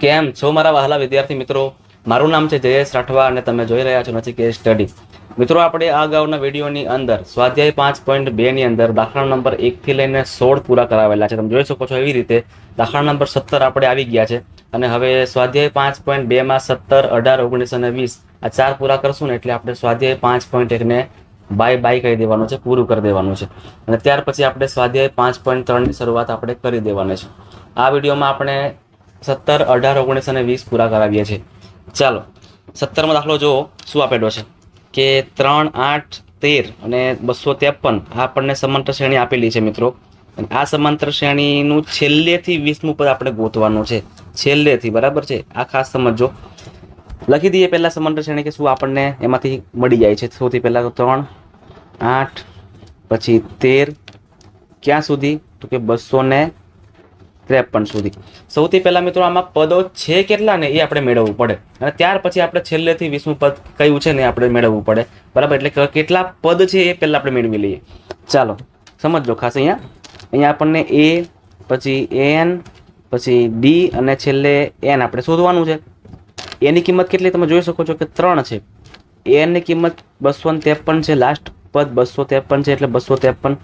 કેમ છો મારા વહાલા વિદ્યાર્થી મિત્રો? મારું નામ છે જયેશ રાઠવા અને તમે જોઈ રહ્યા છો નચિકેત સ્ટડી મિત્રો, આપણે આ અગાઉના વિડીયોની અંદર, સ્વાધ્યાય પાંચ પોઈન્ટ બેની અંદર દાખલા નંબર એકથી લઈને સોળ પૂરા કરાવેલા છે. તમે જોઈ શકો છો એવી રીતે દાખલા નંબર સત્તર આપણે આવી ગયા છે. અને હવે સ્વાધ્યાય પાંચ પોઈન્ટ બેમાં સત્તર, અઢાર, ઓગણીસ અને વીસ આ ચાર પૂરા કરશું ને એટલે આપણે સ્વાધ્યાય પાંચ પોઈન્ટ એકને બાય બાય કહી દેવાનું છે, પૂરું કરી દેવાનું છે. અને ત્યાર પછી આપણે સ્વાધ્યાય પાંચ પોઈન્ટ ત્રણની શરૂઆત આપણે કરી દેવાની છે. આ વિડીયોમાં આપણે સત્તર, અઢાર, ઓગણીસ અને વીસ પૂરા કરાવીએ છીએ. ચાલો, સત્તરમો દાખલો જુઓ, શું આપેલો છે? કે ત્રણ, આઠ, તેર અને બસો ત્રેપન, આ આપણને સમાંતર શ્રેણી આપેલી છે મિત્રો. અને આ સમાંતર શ્રેણીનું છેલ્લેથી વીસમું પદ આપણે ગોતવાનું છે. છેલ્લેથી, બરાબર છે? આ ખાસ સમજો લખી દઈએ પહેલાં સમાંતર શ્રેણી કે શું આપણને એમાંથી મળી જાય છે. સૌથી પહેલાં તો ત્રણ, આઠ, પછી તેર. ક્યાં સુધી? તો કે બસો ને ત્રેપન સુધી. સૌથી પહેલા મિત્રો આમાં પદો છે કેટલા ને એ આપણે મેળવવું પડે. અને ત્યાર પછી આપણે છેલ્લેથી વીસમું પદ કયું છે ને આપણે મેળવવું પડે. બરાબર? એટલે કેટલા પદ છે એ પહેલા આપણે મેળવી લઈએ. ચાલો સમજો ખાસ અહીંયા. અહીંયા આપણને એ, પછી એન, પછી ડી અને છેલ્લે એન આપણે શોધવાનું છે. એની કિંમત કેટલી તમે જોઈ શકો છો કે ત્રણ છે. એનની કિંમત બસો ત્રેપન છે લાસ્ટ પદ બસો ત્રેપન છે એટલે બસો ત્રેપન.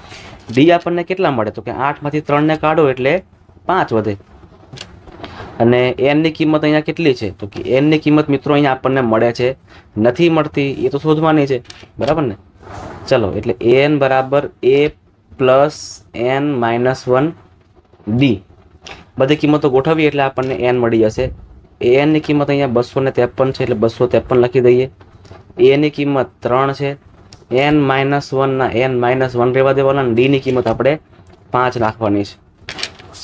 ડી આપણને કેટલા મળે? તો કે આઠમાંથી ત્રણને કાઢો એટલે પાંચ વધે. અને એનની કિંમત અહીંયા કેટલી છે? તો કે એનની કિંમત મિત્રો અહીંયા આપણને મળે છે. નથી મળતી, એ તો શોધવાની છે. બરાબર ને? ચલો, એટલે એન બરાબર A plus N minus one D બધી કિંમતો ગોઠવીએ એટલે આપણને એન મળી જશે. એનની કિંમત અહીંયા બસો ને ત્રેપન છે, એટલે બસો ત્રેપન લખી દઈએ. એની કિંમત ત્રણ છે. એન માઇનસ વનના એન માઇનસ વન રહેવા દેવાના ડીની કિંમત આપણે પાંચ રાખવાની છે.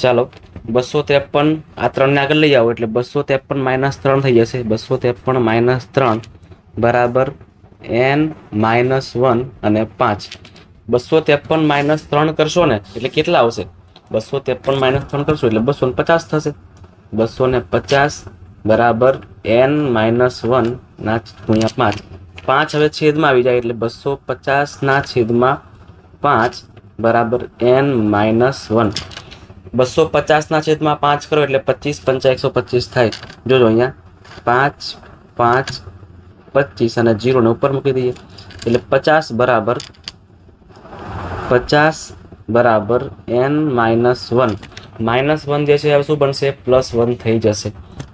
ચાલો, બસો ત્રેપન આ ત્રણને આગળ લઈ આવો, એટલે બસો ત્રેપન માઇનસ ત્રણ થઈ જશે. બસો ત્રેપન માઇનસ ત્રણ બરાબર એન માઇનસ વન અને પાંચ. બસો ત્રેપન માઇનસ ત્રણ કરશો ને, એટલે કેટલા આવશે? બસો ત્રેપન માઇનસ ત્રણ કરશો, એટલે બસો ને પચાસ થશે. બસો ને પચાસ બરાબર એન માઇનસ વન ના ગુણ્યા પાંચ. પાંચ હવે છેદમાં આવી જાય, એટલે બસો પચાસના છેદમાં પાંચ બરાબર એન માઇનસ વન બસો પચાસના છેદમાં પાંચ કરો એટલે પચીસ પંચા એકસો પચીસ થાય. જોજો અહીંયા. પાંચ પાંચ, પચીસ અને જીરોને ઉપર મૂકી દઈએ. એટલે પચાસ બરાબર પચાસ બરાબર N minus one. Minus one જે છે, હવે શું બનશે? પ્લસ વન થઈ જશે.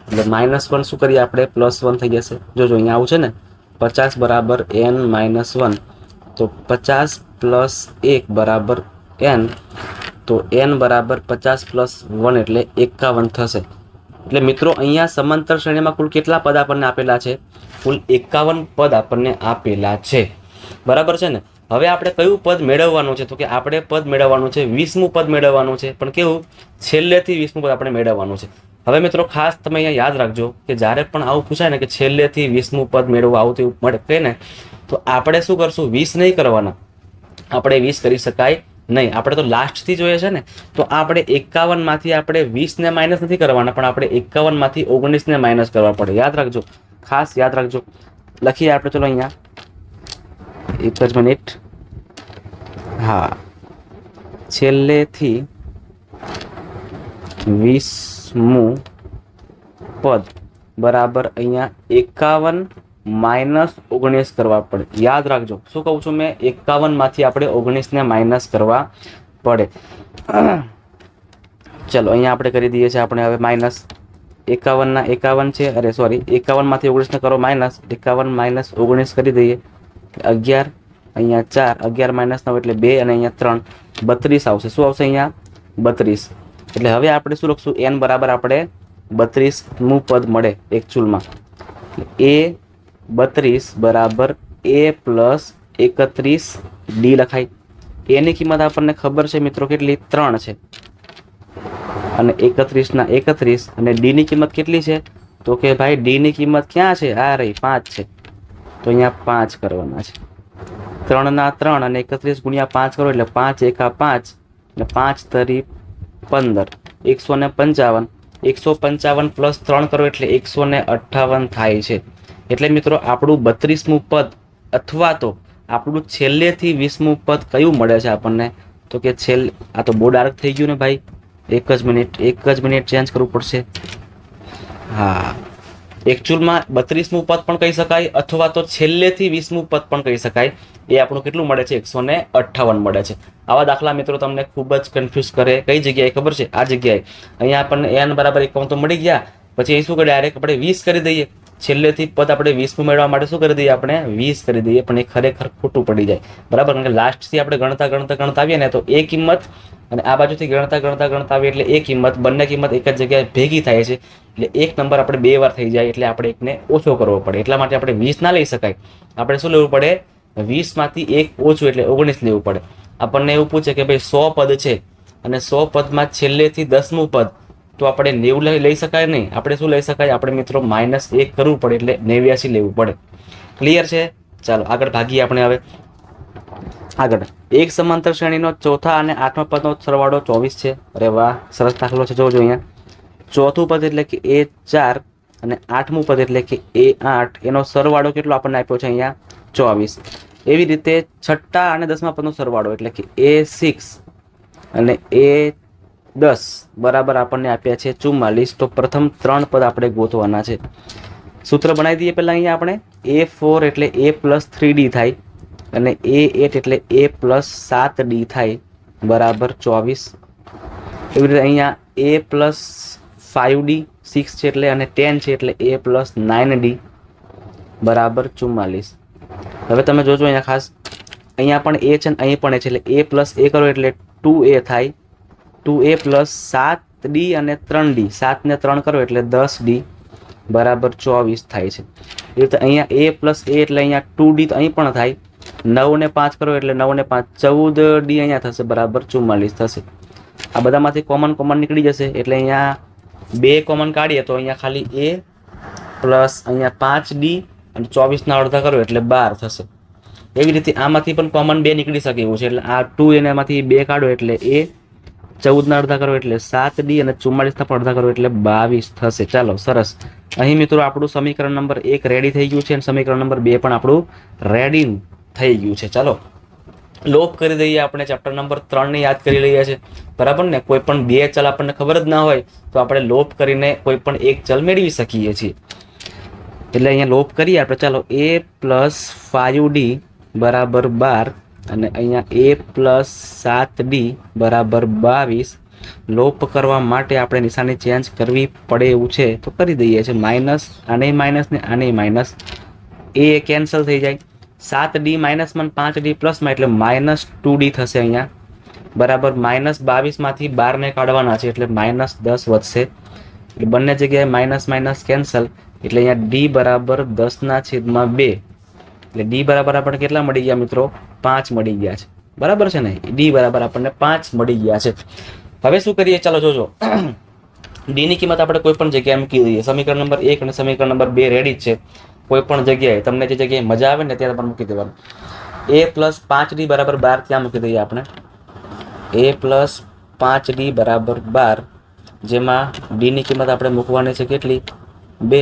એટલે માઇનસ વન શું કરીએ આપણે? પ્લસ વન થઈ જશે. જોજો અહીંયા આવું છે ને? પચાસ બરાબર એન માઇનસ વન. તો પચાસ પ્લસ એક બરાબર એન તો એન બરાબર પચાસ પ્લસ વન એટલે એકાવન થશે. એટલે મિત્રો, અહીંયા સમાંતર શ્રેણીમાં કુલ કેટલા પદ આપણને આપેલા છે? કુલ એકાવન પદ આપણને આપેલા છે. બરાબર છે ને? હવે આપણે કયું પદ મેળવવાનું છે? તો કે આપણે પદ મેળવવાનું છે, વીસમું પદ મેળવવાનું છે. પણ કેવું? છેલ્લેથી વીસમું પદ આપણે મેળવવાનું છે. હવે મિત્રો, ખાસ તમે અહીંયા યાદ રાખજો કે જ્યારે પણ આવું પૂછાય ને કે છેલ્લેથી વીસમું પદ મેળવવું આવું તેવું મળે ને તો આપણે શું કરશું? વીસ નહીં કરવાના. આપણે વીસ કરી શકાય. નહીં, આપણે તો લાસ્ટથી જોઈએ છે ને, તો આપણે એકાવનમાંથી આપણે વીસને માઇનસ નથી કરવાના, પણ આપણે એકાવનમાંથી ઓગણીસને માઇનસ કરવા પડે. યાદ રાખજો. ખાસ યાદ રાખજો. લખીએ આપણે, ચલો અહીંયા. એક જ મિનિટ હા. છેલ્લેથી વીસમું પદ બરાબર અહીંયા એકાવન માઇનસ ઓગણીસ કરવા પડે. યાદ રાખજો. શું કહું છું મેં? એકાવનમાંથી આપણે ઓગણીસને માઇનસ કરવા પડે. ચલો, અહીંયા આપણે કરી દઈએ છીએ આપણે હવે માઇનસ. એકાવનના એકાવન છે. અરે સોરી એકાવનમાંથી ઓગણીસને કરો માઇનસ. એકાવન માઇનસ ઓગણીસ કરી દઈએ. અગિયાર, અહીંયા ચાર. અગિયાર માઇનસ નવ એટલે બે અને અહીંયા ત્રણ. બત્રીસ આવશે. શું આવશે અહીંયા? બત્રીસ. એટલે હવે આપણે શું લખશું? એન બરાબર આપણે બત્રીસનું પદ મળે એક ચૂલમાં એ બત્રીસ બરાબર એ પ્લસ એકત્રીસ ડી લખાય. એની કિંમત આપણને ખબર છે મિત્રો કેટલી? ત્રણ છે. અને એકત્રીસના એકત્રીસ અને ડીની કિંમત કેટલી છે? તો કે ભાઈ ડીની કિંમત ક્યાં છે? આ રહી, પાંચ છે. તો અહીંયા પાંચ કરવાના છે. ત્રણના ત્રણ અને એકત્રીસ ગુણ્યા પાંચ કરો એટલે પાંચ એકા પાંચ અને પાંચ તરી પંદર. એકસો ને પંચાવન. એકસો પંચાવન પ્લસ ત્રણ કરો એટલે એકસો ને અઠ્ઠાવન થાય છે. એટલે મિત્રો, આપણું બત્રીસમું પદ અથવા તો આપણું છેલ્લેથી વીસમું પદ કયું મળે છે આપણને? તો કે છેલ્લે આ તો બહુ ડાર્ક થઈ ગયું ને ભાઈ. એક જ મિનિટ, એક જ મિનિટ ચેન્જ કરવું પડશે. હા. એકચ્યુઅલમાં બત્રીસમું પદ પણ કહી શકાય અથવા તો છેલ્લેથી વીસમું પદ પણ કહી શકાય. એ આપણું કેટલું મળે છે? એકસો અઠ્ઠાવન મળે છે. આવા દાખલા મિત્રો તમને ખૂબ જ કન્ફ્યુઝ કરે. કઈ જગ્યાએ ખબર છે? આ જગ્યાએ. અહીંયા આપણને એન બરાબર એકાવન તો મળી ગયા. પછી એ શું કરે ડાયરેક્ટ આપણે વીસ કરી દઈએ. છેલ્લેથી પદ આપણે વીસમું મેળવવા માટે શું કરી દઈએ આપણે? વીસ કરી દઈએ, પણ એ ખરેખર ખોટું પડી જાય. બરાબર? કારણ કે લાસ્ટથી આપણે ગણતા ગણતા ગણતા આવીએ ને તો એ કિંમત અને આ બાજુથી ગણતા ગણતા ગણતા આવીએ એટલે એ કિંમત, બંને કિંમત એક જ જગ્યાએ ભેગી થાય છે. એટલે એક નંબર આપણે બે વાર થઈ જાય એટલે આપણે એકને ઓછો કરવો પડે. એટલા માટે આપણે વીસ ના લઈ શકાય. આપણે શું લેવું પડે? વીસમાંથી એક ઓછું એટલે ઓગણીસ લેવું પડે. આપણને એવું પૂછે કે ભાઈ સો પદ છે. અને સો પદમાં છેલ્લેથી દસમું પદ તો આપણે નેવું લઈ શકાય નહીં. આપણે શું લઈ શકાય? આપણે મિત્રો માઇનસ એક કરવું પડે એટલે નેવ્યાસી લેવું પડે. ક્લિયર છે? ચાલો, આગળ ભાગીએ આપણે હવે. આગળ. એક સમાંતર શ્રેણીનો ચોથા અને આઠમા પદનો સરવાળો ચોવીસ છે. અરે વાહ, સરસ દાખલો છે. જોજો અહીંયા. ચોથું પદ એટલે કે એ ચાર અને આઠમું પદ એટલે કે એ આઠ. એનો સરવાળો કેટલો આપણને આપ્યો છે અહીંયા? ચોવીસ. એવી રીતે છઠ્ઠા અને દસમા પદનો સરવાળો એટલે કે એ સિક્સ અને એ દસ બરાબર આપણને આપ્યા છે ચુમ્માલીસ. તો પ્રથમ ત્રણ પદ આપણે ગોતવાના છે. સૂત્ર બનાવી દઈએ પહેલાં અહીંયા આપણે. એ ફોર એટલે એ પ્લસ થ્રી ડી થાય. અને એ એટ એટલે એ પ્લસ સાત ડી થાય. બરાબર ચોવીસ. એવી રીતે અહીંયા A plus five D six છે એટલે અને ટેન છે એટલે એ પ્લસ નાઇન ડી બરાબર ચુમ્માલીસ. હવે તમે જોજો અહીંયા ખાસ. અહીંયા પણ એ છે ને અહીં પણ એ છે. એટલે એ પ્લસ એ કરો એટલે ટુ એ થાય. ટુ એ પ્લસ સાત ડી અને ત્રણ ડી સાતને ત્રણ કરો એટલે દસ ડી બરાબર ચોવીસ થાય છે. એ રીતે અહીંયા એ પ્લસ એ એટલે અહીંયા ટુ ડી તો અહીં પણ થાય. નવ ને પાંચ કરો એટલે નવ ને પાંચ. ચૌદ ડી અહીંયા થશે. બરાબર ચુમ્માલીસ થશે. આ બધામાંથી કોમન કોમન નીકળી જશે. એટલે અહીંયા બે કોમન કાઢીએ તો અહીંયા ખાલી એ પ્લસ અહીંયા પાંચ ડી અને ચોવીસના અડધા કરો એટલે બાર થશે. એવી રીતે આમાંથી પણ કોમન બે નીકળી શકે એવું છે. એટલે આ ટુ એનામાંથી બે કાઢો એટલે એ ચૌદના અડધા કરો એટલે સાત ડી અને ચુમ્માલીસના પણ અડધા કરો એટલે બાવીસ થશે. ચાલો, સરસ. અહીં મિત્રો આપણું સમીકરણ નંબર એક રેડી થઈ ગયું છે અને સમીકરણ નંબર બે પણ આપણું રેડી થઈ ગયું છે. ચાલો લોપ કરી દઈએ આપણે. ચેપ્ટર નંબર ત્રણને યાદ કરી લઈએ છીએ બરાબર ને? કોઈ પણ બે ચલ આપણને ખબર જ ના હોય, તો આપણે લોપ કરીને કોઈ પણ એક ચલ મેળવી શકીએ છીએ. એટલે અહીંયા લોપ કરીએ આપણે. ચાલો એ પ્લસ ફાઇવ ડી બરાબર બાર અને અહીંયા એ પ્લસ સાત ડી બરાબર બાવીસ. લોપ કરવા માટે આપણે નિશાની ચેન્જ કરવી પડે એવું છે, તો કરી દઈએ છીએ માઇનસ આને માઇનસ ને આને માઇનસ એ કેન્સલ થઈ જાય. સાત ડી માઇનસમાં પાંચ ડી પ્લસમાં એટલે માઇનસ ટુ ડી થશે અહીંયા. બરાબર માઇનસ બાવીસમાંથી બારને કાઢવાના છે, એટલે માઇનસ દસ વધશે. એટલે બંને જગ્યાએ માઇનસ માઇનસ કેન્સલ એટલે અહીંયા ડી બરાબર દસના છેદમાં બે. એટલે ડી બરાબર આપણને કેટલા મળી ગયા મિત્રો? પાંચ મળી ગયા છે. બરાબર છે ને? ડી બરાબર આપણને પાંચ મળી ગયા છે. હવે શું કરીએ? ચાલો જોજો. ડીની કિંમત આપણે કોઈ પણ જગ્યાએ મૂકી દઈએ. સમીકરણ નંબર એક અને સમીકરણ નંબર બે રેડી છે. કોઈ પણ જગ્યાએ. તમને જે જગ્યાએ મજા આવે ને ત્યારે પણ મૂકી દેવાનું. એ પ્લસ પાંચ ડી બરાબર બાર ત્યાં મૂકી દઈએ આપણે. એ પ્લસ પાંચ ડી બરાબર બાર, જેમાં ડીની કિંમત આપણે મૂકવાની છે કેટલી? બે.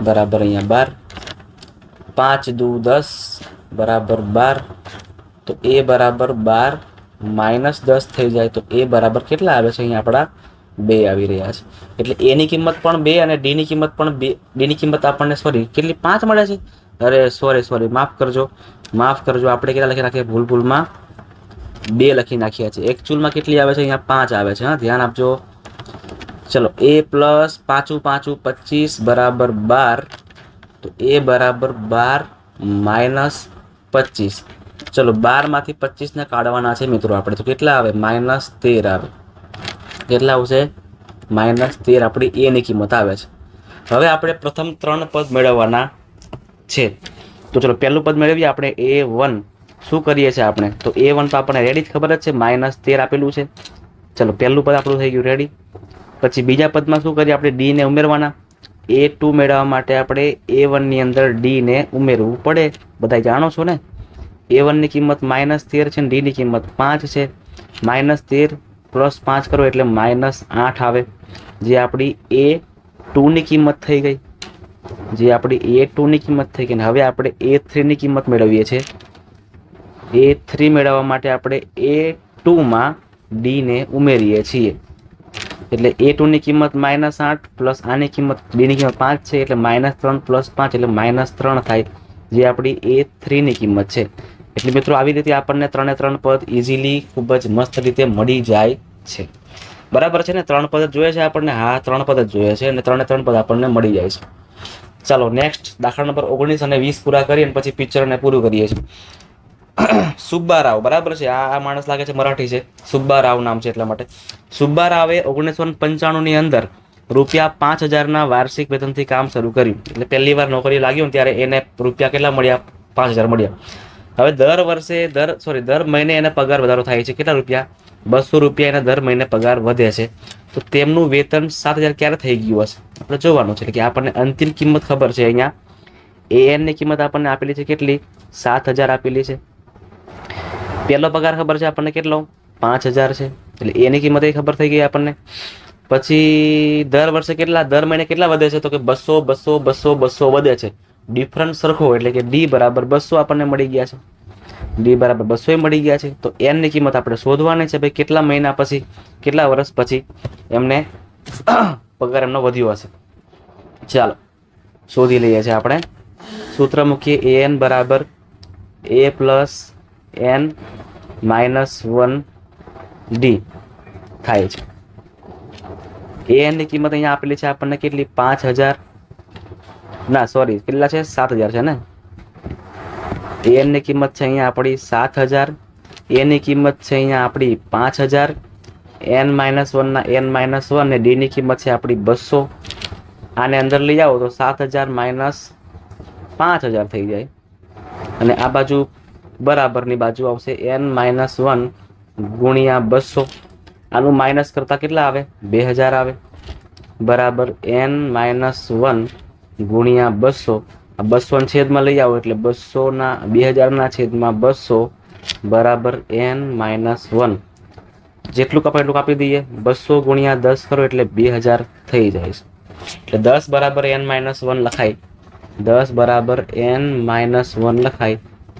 બરાબર અહીંયા બાર. પાંચ દુ દસ. બરાબર બાર, તો એ બરાબર બાર માઇનસ દસ થઈ જાય, તો એ બરાબર કેટલા આવે છે? અહીંયા આપણા બે આવી રહ્યા છે. એટલે એની કિંમત પણ બે અને ડીની કિંમત પણ બે ડીની કિંમત આપણને સોરી કેટલી? પાંચ મળે છે? અરે સોરી સોરી માફ કરજો માફ કરજો, આપણે કેટલા લખી નાખીએ? ભૂલ, ભૂલમાં બે લખી નાખ્યા છે એકચ્યુઅલમાં કેટલી આવે છે? અહીંયા પાંચ આવે છે, હા, ધ્યાન આપજો. ચલો, એ પ્લસ પાંચું પાંચું પચીસ બરાબર બાર, તો એ બરાબર બાર માઇનસ પચીસ. ચલો, બારમાંથી પચીસને કાઢવાના છે મિત્રો આપણે. તો કેટલા આવે? માઇનસ તેર આવે. કેટલા આવશે? માઇનસ તેર આપણી એની કિંમત આવે છે. હવે આપણે પ્રથમ ત્રણ પદ મેળવવાના છે. તો ચલો, પહેલું પદ મેળવીએ આપણે એ વન. શું કરીએ છીએ આપણે? તો એ વન તો આપણને રેડી જ ખબર જ છે. માઇનસ તેર આપેલું છે. ચલો, પહેલું પદ આપણું થઈ ગયું રેડી પછી બીજા પદમાં શું કરીએ? આપણે ડીને ઉમેરવાના. એ ટુ મેળવવા માટે આપણે એ વનની અંદર ડીને ઉમેરવું પડે. બધા જાણો છો ને? એ વનની કિંમત માઇનસ તેર છે ને ડીની કિંમત પાંચ છે. માઇનસ તેર પ્લસ પાંચ કરો એટલે માઇનસ આઠ આવે. જે આપણી એ ટુની કિંમત થઈ ગઈ. જે આપણી એ ટુની કિંમત થઈ ગઈ ને હવે આપણે એ થ્રીની કિંમત મેળવીએ છીએ. એ થ્રી મેળવવા માટે આપણે એ ટુમાં ડીને ઉમેરીએ છીએ. એટલે એ ટુની કિંમત માઇનસ આઠ પ્લસ આની કિંમત બેની કિંમત પાંચ છે, એટલે માઇનસ ત્રણ પ્લસ પાંચ, એટલે માઇનસ ત્રણ થાય. જે આપણી એ થ્રીની કિંમત છે. એટલે મિત્રો આવી રીતે આપણને ત્રણે ત્રણ પદ ઇઝીલી ખૂબ જ મસ્ત રીતે મળી જાય છે. બરાબર છે ને? ત્રણ પદ જોઈએ છે આપણને? હા, ત્રણ પદ જ જોઈએ છે અને ત્રણે ત્રણ પદ આપણને મળી જાય છે. ચાલો નેક્સ્ટ દાખલા નંબર ઓગણીસ અને વીસ પૂરા કરી અને પછી પિક્ચરને પૂરું કરીએ છીએ. સુબ્બારાવ, બરાબર છે? આ આ માણસ લાગે છે મરાઠી છે. સુબ્બારાવ નામ છે એટલા માટે. સુબ્બારાવે ઓગણીસો પંચાણુંની અંદર રૂપિયા પાંચ હજારના વાર્ષિક વેતનથી કામ શરૂ કર્યું. એટલે પહેલી વાર નોકરી લાગ્યું ત્યારે એને રૂપિયા કેટલા મળ્યા? પાંચ હજાર મળ્યા. હવે દર વર્ષે દર સોરી દર મહિને એને પગાર વધારો થાય છે. કેટલા રૂપિયા? બસો રૂપિયા એને દર મહિને પગાર વધે છે. તો તેમનું વેતન સાત હજાર ક્યારે થઈ ગયું હશે? આપણે જોવાનું છે કે આપણને અંતિમ કિંમત ખબર છે અહીંયા. એ એનની કિંમત આપણને આપેલી છે કેટલી? સાત હજાર આપેલી છે. પહેલો પગાર ખબર છે આપણને કેટલો? પાંચ હજાર છે. એટલે એની કિંમત એ ખબર થઈ ગઈ આપણને. પછી દર વર્ષે કેટલા, દર મહિને કેટલા વધે છે? તો કે બસો બસો બસો બસો વધે છે. ડિફરન્સ સરખો એટલે કે ડી બરાબર બસો આપણને મળી ગયા છે. ડી બરાબર બસો મળી ગયા છે. તો એનની કિંમત આપણે શોધવાની છે ભાઈ કેટલા મહિના પછી, કેટલા વર્ષ પછી એમને પગાર એમનો વધ્યો હશે. ચાલો, શોધી લઈએ છીએ આપણે. સૂત્ર મૂકીએ એ એન બરાબર A plus N minus one D થાય છે. એ એનની કિંમત અહીંયા આપેલી છે આપણને કેટલી? પાંચ હજાર. ના સોરી કેટલા છે? સાત હજાર છે ને? એ એનની કિંમત છે અહીંયા આપણી સાત હજાર. એની કિંમત છે અહીંયા આપણી પાંચ હજાર. એન માઇનસ વનના એન માઇનસ વન અને ડીની કિંમત છે આપણી બસો. આને અંદર લઈ આવો તો સાત હજાર માઇનસ પાંચ હજાર થઈ જાય. અને આ બાજુ બરાબરની બાજુ આવશે. એન માઇનસ વન ગુણ્યા બસો. આનું માઇનસ કરતાં કેટલા આવે? બે હજાર આવે. બરાબર એન માઇનસ વન ગુણ્યા બસો. આ બસોના છેદમાં લઈ આવો એટલે બસોના, બે હજારના છેદમાં બસો. બરાબર એન માઇનસ વન જેટલું કપાય એટલું કાપી દઈએ. બસો ગુણ્યા દસ કરો એટલે બે હજાર થઈ જાય છે. એટલે દસ બરાબર એન માઇનસ વન લખાય. દસ બરાબર એન માઇનસ વન લખાય.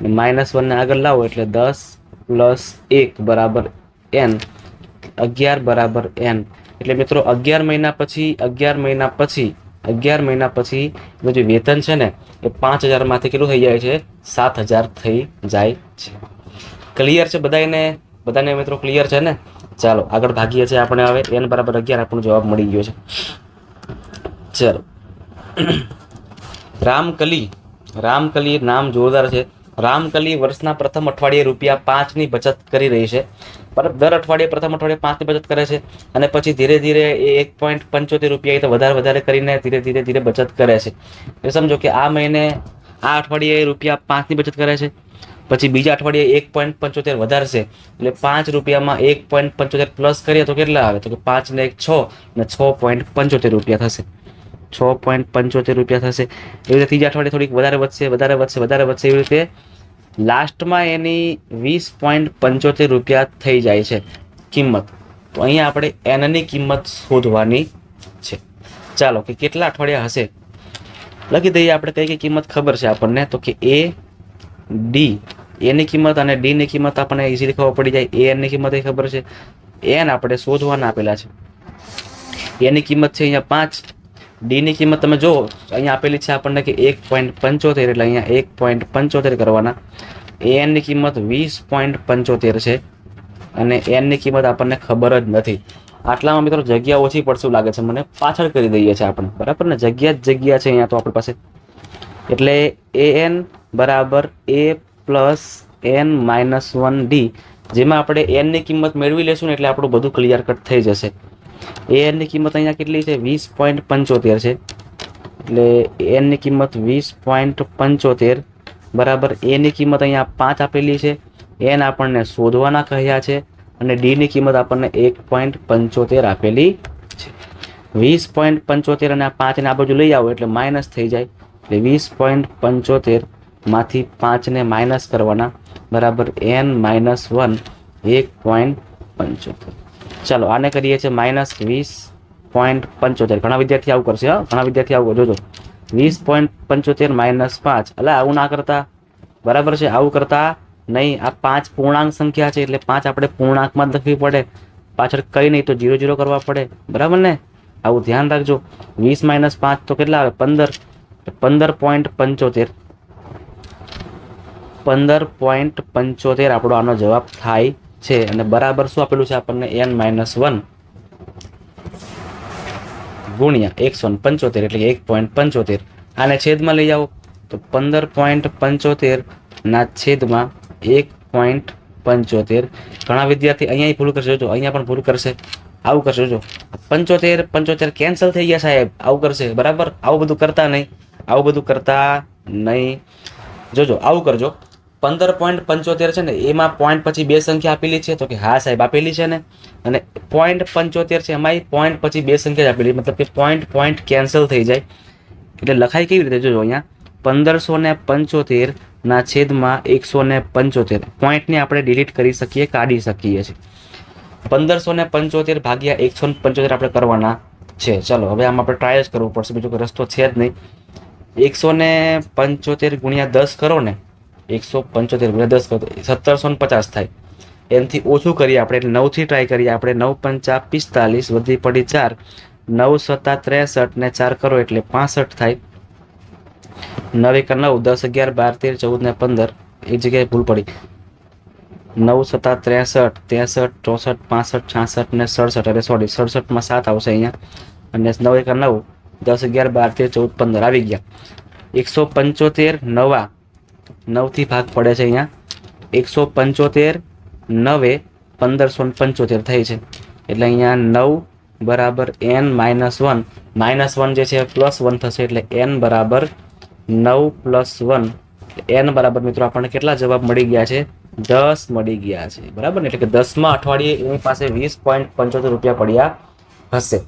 માઇનસ વનને આગળ લાવો એટલે દસ પ્લસ એક બરાબર એન, અગિયાર બરાબર એન. એટલે મિત્રો અગિયાર મહિના પછી, અગિયાર મહિના પછી, અગિયાર મહિના પછી એનું જે વેતન છે ને, એ પાંચ હજારમાંથી કેટલું થઈ જાય છે? સાત હજાર થઈ જાય છે. ક્લિયર છે બધાને બધાને મિત્રો ક્લિયર છે ને? ચાલો, આગળ ભાગીએ છીએ આપણે હવે. એન બરાબર અગિયાર આપણો જવાબ મળી ગયો છે. ચાલો. રામકલી. રામકલી નામ જોરદાર છે. રામકલી વર્ષના પ્રથમ અઠવાડિયે રૂપિયા પાંચની બચત કરી રહી છે. પર દર અઠવાડિયે પ્રથમ અઠવાડિયે પાંચની બચત કરે છે અને પછી ધીરે ધીરે એ એક પોઈન્ટ પંચોતેર રૂપિયા તો વધારે વધારે કરીને ધીરે ધીરે ધીરે બચત કરે છે. એ સમજો કે આ મહિને આ અઠવાડિયે રૂપિયા પાંચની બચત કરે છે. પછી બીજા અઠવાડિયે એક પોઈન્ટ પંચોતેર વધારશે. એટલે પાંચ રૂપિયામાં એક પોઈન્ટ પંચોતેર પ્લસ કરીએ તો કેટલા આવે? તો કે પાંચ ને એક છ, ને છ પોઈન્ટ પંચોતેર રૂપિયા થશે. છ પોઈન્ટ પંચોતેર રૂપિયા થશે. એવી રીતે ત્રીજા અઠવાડિયે થોડીક વધારે વધશે વધારે વધશે વધારે વધશે એવી રીતે. લાસ્ટમાં એની વીસ પોઈન્ટ પંચોતેર રૂપિયા થઈ જાય છે કિંમત. તો અહીંયા આપણે એનની કિંમત શોધવાની છે. ચાલો કે કેટલા અઠવાડિયા હશે? લખી દઈએ, આપણે કઈ કઈ કિંમત ખબર છે આપણને? તો કે એ ડી એની કિંમત અને ડીની કિંમત આપણને ઇઝીલી ખબર પડી જાય. એ એનની કિંમત એ ખબર છે. એન આપણે શોધવાના આપેલા છે. એની કિંમત છે અહીંયા પાંચ. ડીની કિંમત તમે જુઓ, અહીંયા આપેલી છે આપણને કે એક પોઈન્ટ પંચોતેર, એટલે અહીંયા એક પોઈન્ટ પંચોતેર કરવાના. એનની કિંમત વીસ પોઈન્ટ પંચોતેર છે અને એનની કિંમત આપણને ખબર જ નથી. આટલામાં મિત્રો જગ્યા ઓછી પડશું લાગે છે. મને પાછળ કરી દઈએ છીએ આપણે. બરાબર ને? જગ્યા જ જગ્યા છે અહીંયા તો આપણી પાસે. એટલે એ એન બરાબર A plus N minus one D જેમાં આપણે એનની કિંમત મેળવી લેશું ને એટલે આપણું બધું ક્લિયર કટ થઈ જશે. એ એનની કિંમત અહીંયા કેટલી છે? વીસ પોઈન્ટ પંચોતેર છે. એટલે એનની કિંમત વીસ પોઈન્ટ પંચોતેર બરાબર એની કિંમત અહીંયા પાંચ આપેલી છે. એન આપણને શોધવાના કહ્યા છે અને ડીની કિંમત આપણને એક પોઈન્ટ પંચોતેર આપેલી છે. વીસ પોઈન્ટ પંચોતેર અને આ પાંચને આ બાજુ લઈ આવો એટલે માઇનસ થઈ જાય. એટલે વીસ પોઈન્ટ પંચોતેરમાંથી પાંચને માઇનસ કરવાના. બરાબર એન માઇનસ વન, એક પોઈન્ટ પંચોતેર. ચાલો, આને કરીએ છીએ માઇનસ વીસ પોઈન્ટ પંચોતેર. ઘણા વિદ્યાર્થી આવું કરશે, હા? ઘણા વિદ્યાર્થી આવું જોજો. વીસ પોઈન્ટ પંચોતેર માઇનસ પાંચ. એટલે આવું ના કરતા. બરાબર છે? આવું કરતા નહીં. આ પાંચ પૂર્ણાંક સંખ્યા છે, એટલે પાંચ આપણે પૂર્ણાંકમાં લખવી પડે. પાછળ કંઈ નહીં તો જીરો જીરો કરવા પડે. બરાબર ને? આવું ધ્યાન રાખજો. વીસ માઇનસ પાંચ તો કેટલા આવે? પંદર. પંદર પોઈન્ટ પંચોતેર. પંદર પોઈન્ટ પંચોતેર આપણો આનો જવાબ થાય છે. અને બરાબર શું આપેલું છે આપણને? એન માઇનસ વન ગુણ્યા એકસો પંચોતેર એટલે એક પોઈન્ટ પંચોતેર. આને છેદમાં લઈ જાઓ તો પંદર પોઈન્ટ પંચોતેર ના છેદમાં એક પોઈન્ટ પંચોતેર. ઘણા વિદ્યાર્થી અહીંયા ભૂલ કરશે. જો અહીંયા પણ ભૂલ કરશે. આવું કરશે જો પંચોતેર પંચોતેર કેન્સલ થઈ ગયા સાહેબ. આવું કરશે. બરાબર? આવું બધું કરતા નહીં. આવું બધું કરતા નહીં. જોજો, આવું કરજો. પંદર પોઈન્ટ પંચોતેર છે ને, એમાં પોઈન્ટ પછી બે સંખ્યા આપેલી છે, તો કે હા સાહેબ આપેલી છે ને. અને પોઈન્ટ પંચોતેર છે એમાં પોઈન્ટ પછી બે સંખ્યા જ આપેલી, મતલબ કે પોઈન્ટ પોઈન્ટ કેન્સલ થઈ જાય. એટલે લખાય કેવી રીતે જોજો અહીંયા? પંદરસો ને પંચોતેર ના છેદમાં એકસો ને પંચોતેર. પોઈન્ટને આપણે ડિલીટ કરી શકીએ, કાઢી શકીએ છીએ. પંદરસો ને પંચોતેર ભાગ્યા એકસો ને પંચોતેર આપણે કરવાના છે. ચલો, હવે આમાં આપણે ટ્રાય જ કરવું પડશે. બીજો કોઈ રસ્તો છે જ નહીં. એકસો ને પંચોતેર ગુણ્યા દસ કરો ને એકસો પંચોતેર ગુણ્યા દસ કરો સત્તરસો પચાસ થાય. એમથી ઓછું કરીએ આપણે એટલે નવથી ટ્રાય કરીએ, આપણે નવ પંચા પિસ્તાલીસ વધી પડી ચાર, નવ સત્તા ત્રેસઠ ને ચાર કરો એટલે પાસઠ થાય. નવ એક નવ, દસ અગિયાર બાર તેર, ચૌદ ને પંદર એ જગ્યાએ ભૂલ પડી. નવ સત્તા ત્રેસઠ ત્રેસઠ, ચોસઠ, પાસઠ, છાસઠ ને સડસઠ અને સોરી સડસઠમાં સાત આવશે અહીંયા. અને નવ એક નવ, દસ અગિયાર બાર તેર, ચૌદ, પંદર, આવી ગયા. એકસો પંચોતેર નવા નવથી ભાગ પડે છે અહીંયા. એકસો પંચોતેર, નવે, પંદરસો પંચોતેર થઈ છે. એટલે અહીંયા નવ બરાબર N minus one. Minus one જે છે પ્લસ વન થશે એટલે એન બરાબર નવ પ્લસ વન. એન બરાબર મિત્રો આપણને કેટલા જવાબ મળી ગયા છે? દસ મળી ગયા છે. બરાબર ને? એટલે કે દસમાં અઠવાડિયે એની પાસે વીસ પોઈન્ટ પંચોતેર રૂપિયા પડ્યા હશે.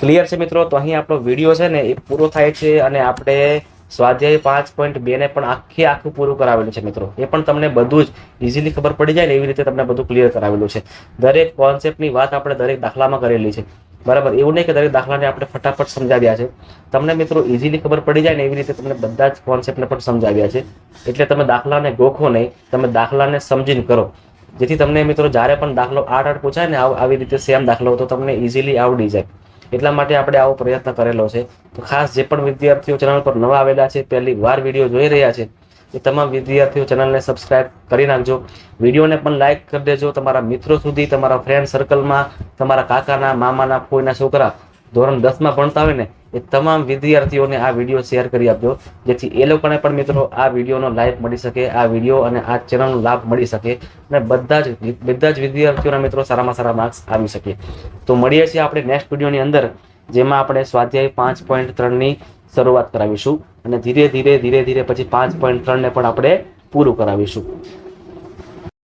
ક્લિયર છે મિત્રો? તો અહીં આપણો વીડિયો છે ને એ પૂરો થાય છે અને આપણે સ્વાધ્યાય પાંચ પોઈન્ટ બે ને પણ આખે આખું પૂરું કરાવેલું છે મિત્રો. એ પણ તમને બધું જ ઇઝીલી ખબર પડી જાય ને એવી રીતે તમને બધું ક્લિયર કરાવેલું છે. દરેક કોન્સેપ્ટની વાત આપણે દરેક દાખલામાં કરેલી છે. બરાબર? એવું નહીં કે દરેક દાખલાને આપણે ફટાફટ સમજાવ્યા છે. તમને મિત્રો ઇઝીલી ખબર પડી જાય ને એવી રીતે તમને બધા જ કોન્સેપ્ટને પણ સમજાવ્યા છે. એટલે તમે દાખલાને ગોખો નહીં, તમે દાખલાને સમજીને કરો. જેથી તમને મિત્રો જ્યારે પણ દાખલો આઠ આઠ પૂછાય ને આવ- આવી રીતે સેમ દાખલો, તો તમને ઇઝીલી આવડી જાય. એટલા માટે આપણે આવો પ્રયત્ન કરેલો છે. તો ખાસ જે પણ વિદ્યાર્થીઓ ચેનલ પર નવા આવેલા છે, પહેલી વાર વીડિયો જોઈ રહ્યા છે, એ તમામ વિદ્યાર્થીઓ ચેનલને સબસ્ક્રાઇબ કરી નાખજો. વિડીયોને પણ લાઇક કરી દેજો. તમારા મિત્રો સુધી, તમારા ફ્રેન્ડ સર્કલમાં તમારા કાકાના, મામાના, કોઈના છોકરા ધોરણ દસમાં ભણતા હોય ને, એ તમામ વિદ્યાર્થીઓને આ વીડિયો શેર કરી આપજો. જેથી એ લોકોને પણ મિત્રો આ વિડીયોનો લાઈવ મળી શકે, આ વીડિયો અને આ ચેનલનો લાભ મળી શકે અને બધા જ બધા જ વિદ્યાર્થીઓના મિત્રો સારામાં સારા માર્ક્સ આવી શકે. તો મળીએ છીએ આપણે નેક્સ્ટ વિડીયોની અંદર, જેમાં આપણે સ્વાધ્યાય પાંચ પોઈન્ટ ત્રણની શરૂઆત કરાવીશું અને ધીરે ધીરે ધીરે ધીરે પછી પાંચ પોઈન્ટ ત્રણને પણ આપણે પૂરું કરાવીશું.